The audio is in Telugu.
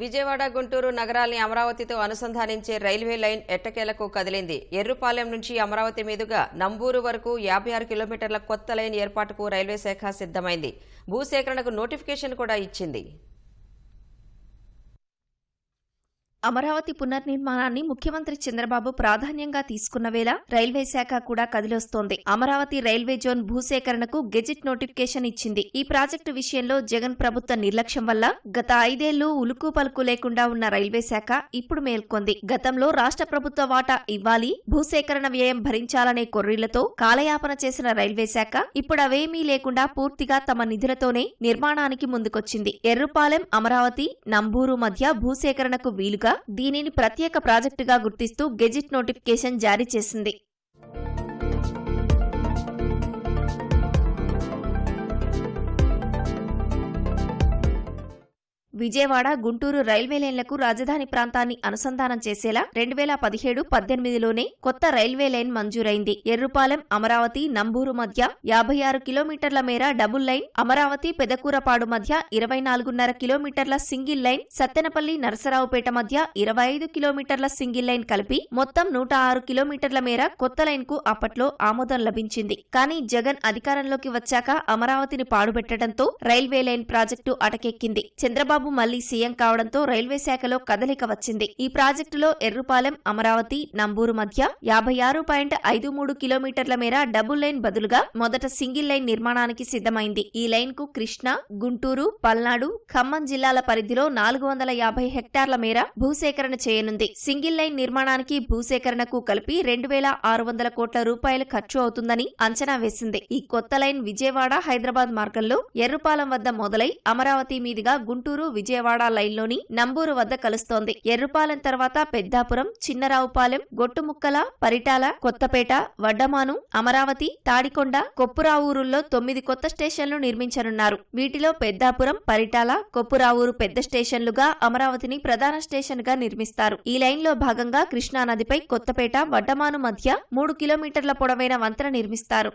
విజయవాడ గుంటూరు నగరాల్ని అమరావతితో అనుసంధానించే రైల్వే లైన్ ఎట్టకేలకు కదిలింది. ఎర్రుపాలెం నుంచి అమరావతి మీదుగా నంబూరు వరకు యాభై ఆరు కిలోమీటర్ల కొత్త లైన్ ఏర్పాటుకు రైల్వే శాఖ సిద్ధమైంది. భూసేకరణకు నోటిఫికేషన్ కూడా ఇచ్చింది. అమరావతి పునర్నిర్మాణాన్ని ముఖ్యమంత్రి చంద్రబాబు ప్రాధాన్యంగా తీసుకున్న వేళ రైల్వే శాఖ కూడా కదిలొస్తోంది. అమరావతి రైల్వే జోన్ భూసేకరణకు గెజిట్ నోటిఫికేషన్ ఇచ్చింది. ఈ ప్రాజెక్టు విషయంలో జగన్ ప్రభుత్వ నిర్లక్ష్యం వల్ల గత ఐదేళ్ళు ఉలుకు పలుకు లేకుండా ఉన్న రైల్వే శాఖ ఇప్పుడు మేల్కొంది. గతంలో రాష్ట్ర ప్రభుత్వ వాటా ఇవ్వాలి భూసేకరణ వ్యయం భరించాలనే కొర్రీలతో కాలయాపన చేసిన రైల్వే శాఖ ఇప్పుడు అవేమీ లేకుండా పూర్తిగా తమ నిధులతోనే నిర్మాణానికి ముందుకొచ్చింది. ఎర్రుపాలెం అమరావతి నంబూరు మధ్య భూసేకరణకు వీలుగా దీనిని ప్రత్యేక ప్రాజెక్టుగా గుర్తిస్తూ గెజిట్ నోటిఫికేషన్ జారీ చేసింది. విజయవాడ గుంటూరు రైల్వే లైన్లకు రాజధాని ప్రాంతాన్ని అనుసంధానం చేసేలా రెండు వేల పదిహేడు పద్దెనిమిదిలోనే కొత్త రైల్వే లైన్ మంజూరైంది. ఎర్రుపాలెం అమరావతి నంబూరు మధ్య యాభై ఆరు కిలోమీటర్ల మేర డబుల్ లైన్ అమరావతి పెదకూరపాడు మధ్య ఇరవై నాలుగున్నర కిలోమీటర్ల సింగిల్ లైన్ సత్తెనపల్లి నరసరావుపేట మధ్య ఇరవై ఐదు కిలోమీటర్ల సింగిల్ లైన్ కలిపి మొత్తం నూట ఆరు కిలోమీటర్ల మేర కొత్త లైన్కు అప్పట్లో ఆమోదం లభించింది. కానీ జగన్ అధికారంలోకి వచ్చాక అమరావతిని పాడుపెట్టడంతో రైల్వే లైన్ ప్రాజెక్టు అటకెక్కింది. చంద్రబాబు మళ్ళీ సీఎం కావడంతో రైల్వే శాఖలో కదలిక వచ్చింది. ఈ ప్రాజెక్టులో ఎర్రుపాలెం అమరావతి నంబూరు మధ్య యాభై ఆరు పాయింట్ ఐదు మూడు కిలోమీటర్ల మేర డబుల్ లైన్ బదులుగా మొదట సింగిల్ లైన్ నిర్మాణానికి సిద్ధమైంది. ఈ లైన్కు కృష్ణా గుంటూరు పల్నాడు ఖమ్మం జిల్లాల పరిధిలో నాలుగు వందల యాభై హెక్టార్ల మేర భూసేకరణ చేయనుంది. సింగిల్ లైన్ నిర్మాణానికి భూసేకరణకు కలిపి రెండు వేల ఆరు వందల కోట్ల రూపాయలు ఖర్చు అవుతుందని అంచనా వేసింది. ఈ కొత్త లైన్ విజయవాడ హైదరాబాద్ మార్గంలో ఎర్రుపాలెం వద్ద మొదలై అమరావతి మీదుగా గుంటూరు విజయవాడ లైన్లోని నంబూరు వద్ద కలుస్తోంది. ఎర్రుపాలెం తర్వాత పెద్దాపురం చిన్నరావుపాలెం గొట్టుముక్కల పరిటాల కొత్తపేట వడ్డమాను అమరావతి తాడికొండ కొప్పురావూరుల్లో తొమ్మిది కొత్త స్టేషన్లు నిర్మించనున్నారు. వీటిలో పెద్దాపురం పరిటాల కొప్పురావూరు పెద్ద స్టేషన్లుగా అమరావతిని ప్రధాన స్టేషన్గా నిర్మిస్తారు. ఈ లైన్లో భాగంగా కృష్ణానదిపై కొత్తపేట వడ్డమాను మధ్య మూడు కిలోమీటర్ల పొడవైన వంతెన నిర్మిస్తారు.